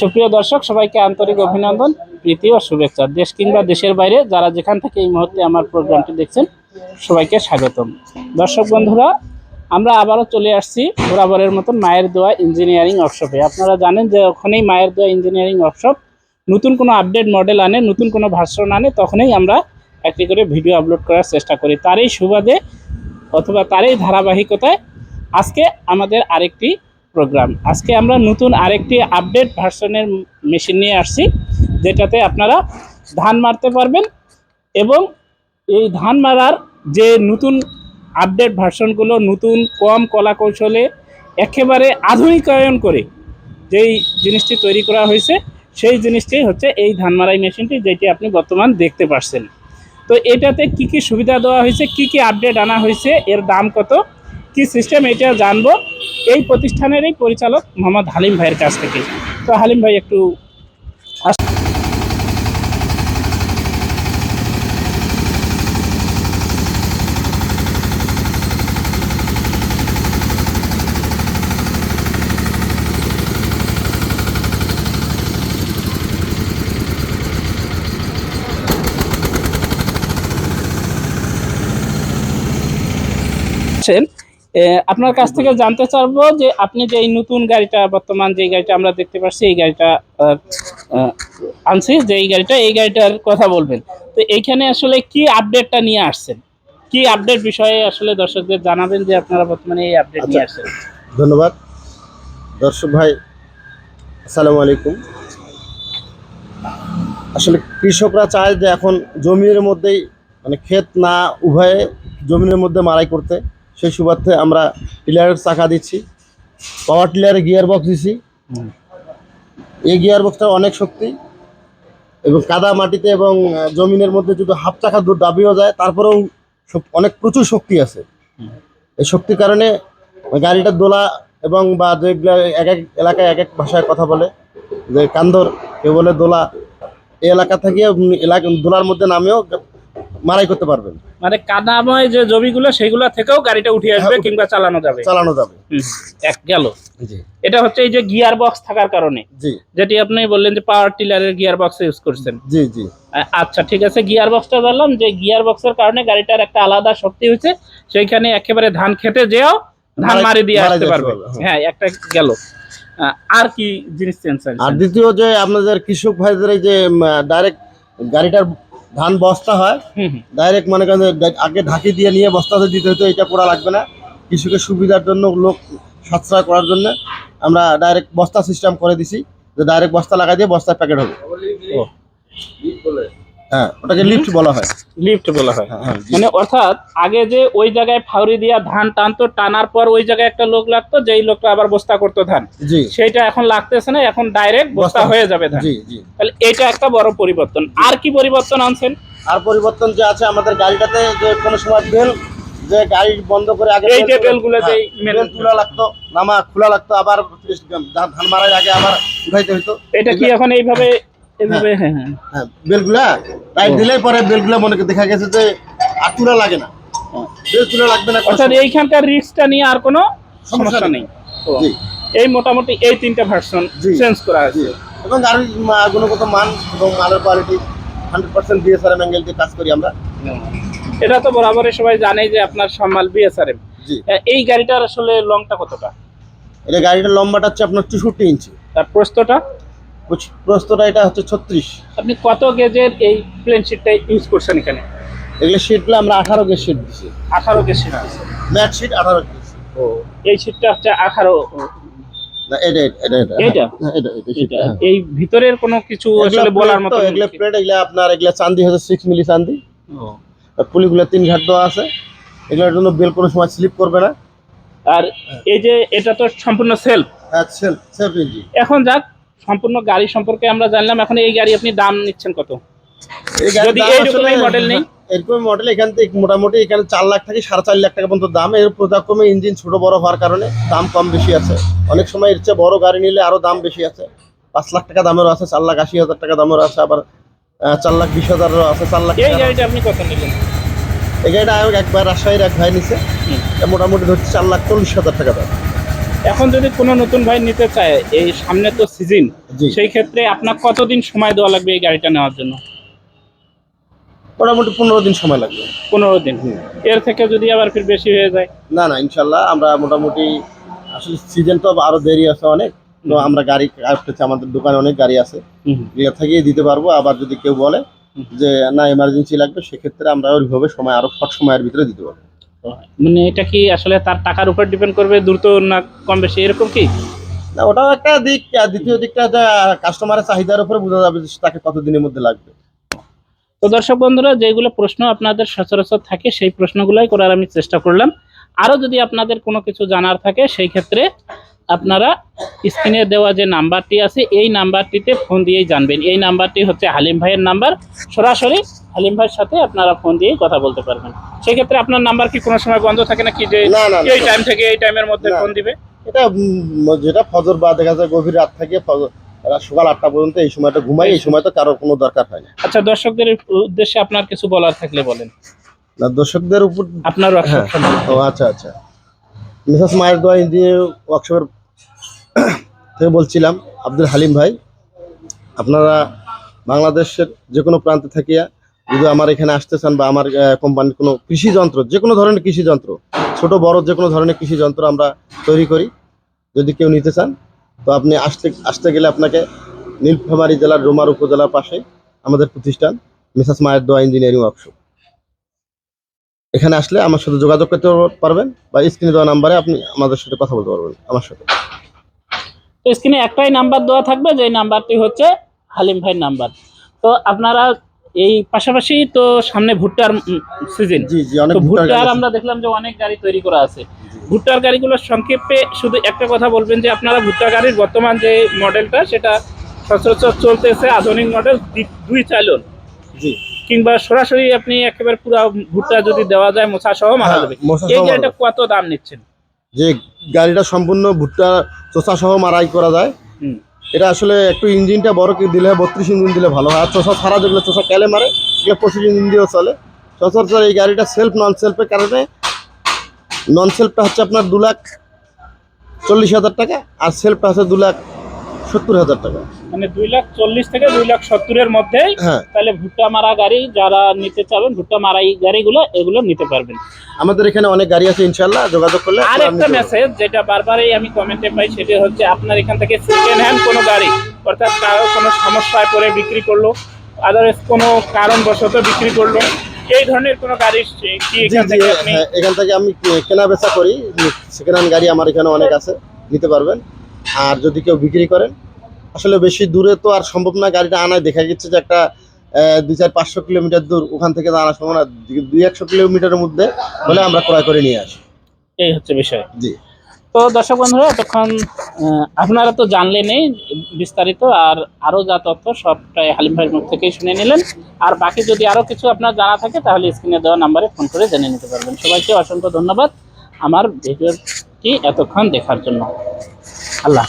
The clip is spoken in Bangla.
সুপ্রিয় দর্শক, সবাইকে আন্তরিক অভিনন্দন, প্রীতি ও শুভেচ্ছা। দেশ কিংবা দেশের বাইরে যারা যেখান থেকে এই মুহূর্তে আমার প্রোগ্রামটি দেখছেন, সবাইকে স্বাগতম। দর্শক বন্ধুরা, আমরা আবারও চলে আসছি বরাবরের মতন মায়ের দোয়া ইঞ্জিনিয়ারিং ওয়ার্কশপে। আপনারা জানেন যে ওখানেই মায়ের দোয়া ইঞ্জিনিয়ারিং ওয়ার্কশপ। নতুন কোনো আপডেট মডেল আনে, নতুন কোনো ভার্সন আনে, তখনই আমরা একটি করে ভিডিও আপলোড করার চেষ্টা করি। তারই সুবাদে অথবা তারই ধারাবাহিকতায় আজকে আমাদের আরেকটি প্রোগ্রাম আজকে আমরা নতুন আরেকটি আপডেট ভার্সনের মেশিন নিয়ে আসছি, যেটাতে আপনারা ধান মারতে পারবেন এবং এই ধান মারার যে নতুন আপডেট ভার্সনগুলো নতুন কম কলা কৌশলে একেবারে আধুনিকায়ন করে যেই জিনিসটি তৈরি করা হয়েছে, সেই জিনিসটি হচ্ছে এই ধান মারাই মেশিনটি যেটি আপনি বর্তমান দেখতে পাচ্ছেন তো এটাতে কি কি সুবিধা দেওয়া হয়েছে, কি কি আপডেট আনা হয়েছে, এর দাম কত কি সিস্টেম এটা জানব। এই প্রতিষ্ঠানেরই পরিচালক মোহাম্মদ হালিম ভাইয়ের কাছ থেকে। তো হালিম ভাই, একটু আছেন আপনার কাছ থেকে জানতে চাইব যে আপনি যে এই নতুন গাড়িটা বর্তমান যে গাড়িটা আমরা দেখতে পাচ্ছি এই গাড়িটা আনছি যে এই গাড়িটা এই গাড়িটার কথা বলবেন। তো এইখানে আসলে কি আপডেটটা নিয়ে আসছেন? কি আপডেট বিষয়ে আসলে দর্শকদের জানাবেন যে আপনারা বর্তমানে এই আপডেট নিয়ে আসছেন? ধন্যবাদ। দর্শক ভাই আসসালামু আলাইকুম। আসলে কৃষকরা চায় যে এখন জমির মধ্যেই মানে ক্ষেত না উভয়ে জমির মধ্যে মারাই করতে। সেই সুবাদে আমরা টিলারের চাকা দিচ্ছি। পাওয়ার টিলারে গিয়ার বক্স দিছি। এই গিয়ার বক্সটা অনেক শক্তি এবং কাদা মাটিতে এবং জমিনের মধ্যে যদি হাফ চাকা দূর দাবিও যায়, তারপরেও অনেক প্রচুর শক্তি আছে। এই শক্তির কারণে গাড়িটা দোলা এবং বা যেগুলো এক এক এলাকায় এক এক ভাষায় কথা বলে, যে কান্দর, কেউ বলে দোলা। এই এলাকা থেকে এলাকা দোলার মধ্যে নামেও মারাই করতে পারবেন। মানে কাদাময় যে জমিগুলো সেগুলো থেকেও গাড়িটা উঠে আসবে হ্যাঁ, কিংবা চালানো যাবে। চালানো যাবে। এক গেল। এটা হচ্ছে এই যে গিয়ার বক্স থাকার কারণে। জি। যেটি আপনি বললেন যে পাওয়ার টিলারের গিয়ার বক্স ইউজ করছেন। জি জি। আচ্ছা ঠিক আছে গিয়ার বক্সটা বললাম যে গিয়ার বক্সের কারণে গাড়িটার একটা আলাদা শক্তি হয়েছে। সেইখানে একেবারে ধান খেতে যেও ধান মারা- দিয়ে আসতে পারবে। পারবে, হ্যাঁ। হ্যাঁ একটা গেল। আর কি জিনিস চেঞ্জ আর দ্বিতীয় যে আপনাদের কৃষক ভাইদের এই যে ডাইরেক্ট গাড়িটার ধান বস্তা হয় ডাইরেক্ট মানে করেন আগে ঢাকি দিয়ে নিয়ে বস্তাতে দিতে হতো এটা করা লাগবে না। কৃষকের সুবিধার জন্য লোক সাশ্রয় করার জন্য আমরা ডাইরেক্ট বস্তা সিস্টেম করে দিছি যে ডাইরেক্ট বস্তা লাগাই দিয়ে বস্তার প্যাকেট হবে। ও। হ্যাঁ ওটাকে লিফট বলা হয়। লিফট বলা হয়। হ্যাঁ, হ্যাঁ। মানে অর্থাৎ আগে যে ওই জায়গায় ফাউরি দিয়া ধান টানতো টানার পর ওই জায়গায় একটা লোক লাগতো যেই লোকটা আবার বস্তা করতো ধান। জি। সেইটা এখন লাগতেছে না এখন ডাইরেক্ট বস্তা হয়ে যাবে ধান। জি জি। তাহলে এটা একটা বড় পরিবর্তন। আর কি পরিবর্তন আনছেন? আর পরিবর্তন যে আছে আমাদের গাড়িটাতে যে কোনো সময় বেল যে গাড়ি বন্ধ করে আগে এই যে বেল বেলগুলো যে মেন- তোলা লাগতো নামা খোলা লাগতো আবার ধান ধান মারার আগে আবার উঠাইতে হইতো। এটা কি এখন এইভাবে হ্যাঁ। হ্যাঁ হ্যাঁ। বেলগুলা টাইট দিলেই পরে বেলগুলা মনে দেখা গেছে যে আর লাগে না। বেল তুলা লাগবে না অর্থাৎ সময়। এইখানকার রিস্কটা নিয়ে আর কোনো সমস্যা নেই। এই মোটামুটি এই তিনটা ভার্সন চেঞ্জ করা এবং গাড়ির গুণগত মান এবং মালের quality hundred percent BSRM angle দিয়ে কাজ করি আমরা। এটা তো বরাবরই সবাই জানে যে আপনার সম্মাল বিএসআরএম জি। এই গাড়িটার আসলে লংটা কতটা? এটা গাড়িটার লম্বাটা হচ্ছে আপনার চৌষট্টি ইঞ্চি। তার প্রস্তটা প্রস্তটা এটা হচ্ছে ছত্রিশ। আপনি কত গেজের এই প্লেন শিটটা ইউজ করছেন এখানে? এগুলো শিটগুলো আমরা আঠারো গেজ শিট দিচ্ছি আঠারো গেজ শিট ম্যাট শিট আঠারো গেজ ও এই শিটটা হচ্ছে আঠারো? হ্যাঁ, হ্যাঁ। এই ভিতরের কোনো কিছু আসলে বলার মতো তো, প্লেট এগুলা আপনার এগুলা চান্দি হচ্ছে সিক্স মিলি চান্দি। পুলিগুলো তিন ঘাট দেওয়া আছে। এগুলোর জন্য বেল কোনো সময় স্লিপ করবে না। আর এই যে এটা তো সম্পূর্ণ সেলফ হ্যাঁ সেলফ সেলফ ইঞ্জিন এখন যাক সম্পূর্ণ গাড়ি সম্পর্কে আমরা জানলাম এখন এই গাড়ি আপনি দাম নিচ্ছেন কত? যদি এইরকমই model নেই? এরকম মডেল এখান থেকে মোটামুটি এখানে চার লাখ থেকে সাড়ে চার লাখ টাকা পর্যন্ত দাম। এর পর্যায়ক্রমে ইঞ্জিন ছোট বড় হওয়ার কারণে দাম কম বেশি আছে। অনেক সময় এর চেয়ে বড় গাড়ি নিলে আরও দাম বেশি আছে। পাঁচ লাখ টাকা দামেরও আছে চার লাখ আশি হাজার টাকা দামেরও আছে আবার চার লাখ বিশ হাজারেরও আছে চার লাখ এই গাড়িটা আপনি কত নিলেন? এই গাড়িটা একবার রাজশাহীর এক ভাই নিছে। এটা মোটামুটি ধরছি চার লাখ চল্লিশ হাজার টাকা দাম। এখন যদি কোনো নতুন ভাই নিতে চায় এই সামনে তো সিজন সেই ক্ষেত্রে আপনার কতদিন সময় দেওয়া লাগবে এই গাড়িটা নেওয়ার জন্য? মোটামুটি পনেরো দিন সময় লাগবে। পনেরো দিন। এর থেকে যদি আবার ফির বেশি হয়ে যায়? না না ইনশাল্লাহ আমরা মোটামুটি আসলে সিজন তো আরও দেরি আছে অনেক তো আমরা গাড়ি আসতেছে আমাদের দোকানে অনেক গাড়ি আছে। এগুলো থেকেই দিতে পারব আবার যদি কেউ বলে যে না এমার্জেন্সি লাগবে সেক্ষেত্রে আমরা ওইভাবে সময় আরও শর্ট সময়ের ভিতরে দিতে পারব। মানে এটা কি আসলে তার টাকার উপর ডিপেন্ড করবে দ্রুত না কম বেশি? এরকম কি? না ওটাও একটা দিক। আর দ্বিতীয় দিকটা যে কাস্টমারের চাহিদার উপরে বোঝা যাবে যে তাকে কতদিনের মধ্যে লাগবে। তো দর্শক বন্ধুরা যেগুলো প্রশ্ন আপনাদের সচরাচর থাকে সেই প্রশ্নগুলোই করার আমি চেষ্টা করলাম। আরও যদি আপনাদের কোনো কিছু জানার থাকে সেই ক্ষেত্রে আপনারা স্ক্রিনে দেওয়া যে নাম্বারটি আছে এই নাম্বারটিতে ফোন দিয়েই জানবেন। এই নাম্বারটি হচ্ছে হালিম ভাইয়ের নাম্বার। সরাসরি হালিম ভাইয়ের সাথে আপনারা ফোন দিয়েই কথা বলতে পারবেন। সেক্ষেত্রে আপনার নাম্বার কি কোনো সময় বন্ধ থাকে না কি যে। এই টাইম থেকে এই টাইমের মধ্যে ফোন দিবে? এটা যেটা ফজর বা দেখা যায় গভীর রাত থেকে ফজর রাত সকাল আটটা পর্যন্ত এই সময়টা ঘুমাই এই সময় তো কারও কোনো দরকার হয় না। আচ্ছা দর্শকদের উদ্দেশ্যে আপনার কিছু বলার থাকলে বলেন। না দর্শকদের উপর আপনার হ্যাঁ। ও আচ্ছা আচ্ছা। মিসেস মায়ের দোয়া ইঞ্জিনিয়ার ওয়ার্কশপের থেকে বলছিলাম, আব্দুল হালিম ভাই, আপনারা বাংলাদেশের যে কোনো প্রান্তে থাকিয়া যদি আমার এখানে আসতে চান বা আমার কোম্পানির কোনো কৃষি যন্ত্র, যে কোনো ধরনের কৃষি যন্ত্র, ছোট, বড় যে কোনো ধরনের কৃষি যন্ত্র আমরা তৈরি করি, যদি কেউ নিতে চান, তো আপনি আসতে আসতে গেলে আপনাকে নীলফামারী জেলার রোমার উপজেলার পাশে আমাদের প্রতিষ্ঠান, মিসাস মায়ের দোয়া ইঞ্জিনিয়ারিং ওয়ার্কশপ এখানে আসলে আমার সাথে যোগাযোগ করতে পারবেন বা স্ক্রিনে দেওয়া নাম্বারে আপনি আমাদের সাথে কথা বলতে পারবেন, আমার সাথে। তো স্ক্রিনে একটাই নাম্বার দেওয়া থাকবে যে নাম্বারটি হচ্ছে হালিম ভাইয়ের নাম্বার তো আপনারা এই পাশাপাশি তো সামনে ভুট্টার সিজন জি জি অনেক ভুট্টার। আমরা দেখলাম যে অনেক গাড়ি তৈরি করা আছে। ভুট্টার গাড়িগুলোর সংক্ষেপে শুধু একটা কথা বলবেন যে আপনারা ভুট্টা গাড়ির বর্তমান যে মডেলটা সেটা সচরাচর চলতেছে আধুনিক মডেল দুই চালন জি। কিংবা সরাসরি আপনি একেবারে পুরো ভুট্টা যদি দেওয়া যায় মোছা সহ মারা হ্যাঁ, যাবে। এই গাড়িটা কত দাম নিচ্ছেন? যে গাড়িটা সম্পূর্ণ ভুট্টা চোষা সহ মারাই করা যায়। এটা আসলে একটু ইঞ্জিনটা বড় কি দিলে হয় বত্রিশ ইঞ্জিন দিলে ভালো হয়। আর চোষা ছাড়া যেগুলো চোষা ক্যালে মারে সেগুলো পঁচিশ ইঞ্জিন দিয়েও চলে। সচরাচর এই গাড়িটা সেলফ নন সেলফের কারণে নন সেলফটা হচ্ছে আপনার দু লাখ চল্লিশ হাজার টাকা আর সেলফটা হচ্ছে দু লাখ সত্তর হাজার টাকা। মানে দুই লাখ চল্লিশ থেকে দুই লাখ সত্তরের মধ্যেই হ্যাঁ। তাহলে ভুট্টা মারা গাড়ি যারা নিতে চাবেন ভুট্টা মারাই গাড়িগুলো এগুলো নিতে পারবেন। আমাদের এখানে অনেক গাড়ি আছে ইনশাল্লাহ যোগাযোগ করলে আর একটা মেসেজ যেটা বারবারই আমি কমেন্টে পাই সেটা হচ্ছে আপনার এখান থেকে সেকেন্ড হ্যান্ড কোনো গাড়ি অর্থাৎ কারও কোনো সমস্যায় পড়ে বিক্রি করল আদারওয়াইজ কোনো কারণবশত বিক্রি করল এই ধরনের কোনো গাড়ি কি এখান থেকে হ্যাঁ, এখান থেকে আমি কেনা বেচা করি সেকেন্ড হ্যান্ড গাড়ি আমার এখানে অনেক আছে নিতে পারবেন। আর যদি কেউ বিক্রি করেন আসলে বেশি দূরে তো আর সম্ভব না গাড়িটা আনায় দেখা গেছে যে একটা দুই চার পাঁচশো কিলোমিটার দূর ওখান থেকে আনা সম্ভব না দুই একশো কিলোমিটারের মধ্যে হলে আমরা ক্রয় করে নিয়ে আসি। এই হচ্ছে বিষয়। জি। তো দর্শক বন্ধুরা এতক্ষণ আপনারা তো জানলেনই বিস্তারিত আর আরও যা তথ্য সবটাই হালিম ভাইয়ের মুখ থেকেই শুনে নিলেন। আর বাকি যদি আরও কিছু আপনার জানা থাকে তাহলে স্ক্রিনে দেওয়া নাম্বারে ফোন করে জেনে নিতে পারবেন। সবাইকে অসংখ্য ধন্যবাদ আমার ভিডিওটি এতক্ষণ দেখার জন্য। আল্লাহ।